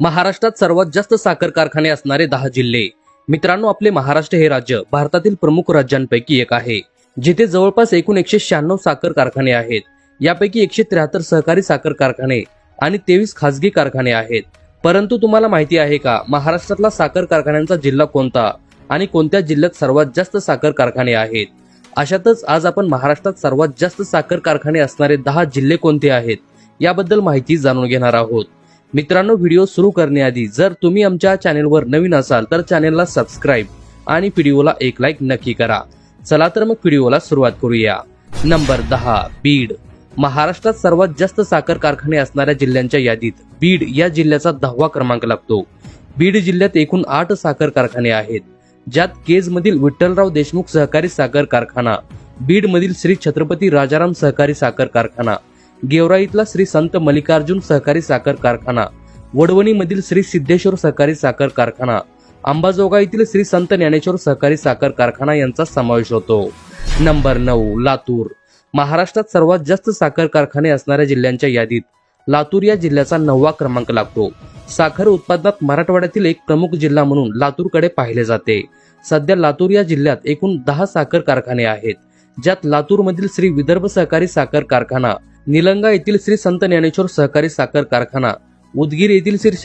महाराष्ट्रात सर्वात जास्त साखर कारखाने असणारे दहा जिल्हे. मित्रांनो आपले महाराष्ट्र हे राज्य भारतातील प्रमुख राज्यांपैकी एक आहे जिथे जवळपास एकूण एकशे शहाण्णव साखर कारखाने आहेत. यापैकी एकशे त्र्याहत्तर सहकारी साखर कारखाने आणि तेवीस खासगी कारखाने आहेत. परंतु तुम्हाला माहिती आहे का महाराष्ट्रातला साखर कारखान्यांचा जिल्हा कोणता आणि कोणत्या जिल्ह्यात सर्वात जास्त साखर कारखाने आहेत? अशातच आज आपण महाराष्ट्रात सर्वात जास्त साखर कारखाने असणारे दहा जिल्हे कोणते आहेत याबद्दल माहिती जाणून घेणार आहोत. मित्रांनो व्हिडिओ सुरू करण्याआधी जर तुम्ही आमच्या चॅनेलवर नवीन असाल तर चॅनेलला सबस्क्राईब आणि व्हिडिओला एक लाईक नक्की करा. चला तर मग व्हिडिओला सुरुवात करूया. नंबर दहा बीड. महाराष्ट्रात सर्वात जास्त साखर कारखाने असणाऱ्या जिल्ह्यांच्या यादीत बीड या जिल्ह्याचा दहावा क्रमांक लागतो. बीड जिल्ह्यात एकूण आठ साखर कारखाने आहेत ज्यात केज मधील विठ्ठलराव देशमुख सहकारी साखर कारखाना बीड मधील श्री छत्रपती राजाराम सहकारी साखर कारखाना गेवराईतला श्री संत मल्लिकार्जुन सहकारी साखर कारखाना. वडवणीमधील श्री सिद्धेश्वर सहकारी साखर कारखाना. अंबाजोगाईतील श्री संत ज्ञानेश्वर सहकारी साखर कारखाना यांचा समावेश होतो. नंबर नऊ लातूर. महाराष्ट्रात सर्वात जास्त साखर कारखाने असणाऱ्या जिल्ह्यांच्या यादीत लातूर या जिल्ह्याचा नववा क्रमांक लागतो. साखर उत्पादनात मराठवाड्यातील एक प्रमुख जिल्हा म्हणून लातूरकडे पाहिले जाते. सध्या लातूर या जिल्ह्यात एकूण दहा साखर कारखाने आहेत ज्यात लातूरमधील श्री विदर्भ सहकारी साखर कारखाना निलंगा येथील श्री संत ज्ञानेश्वर सहकारी साखर कारखाना उदगीर येथील श्री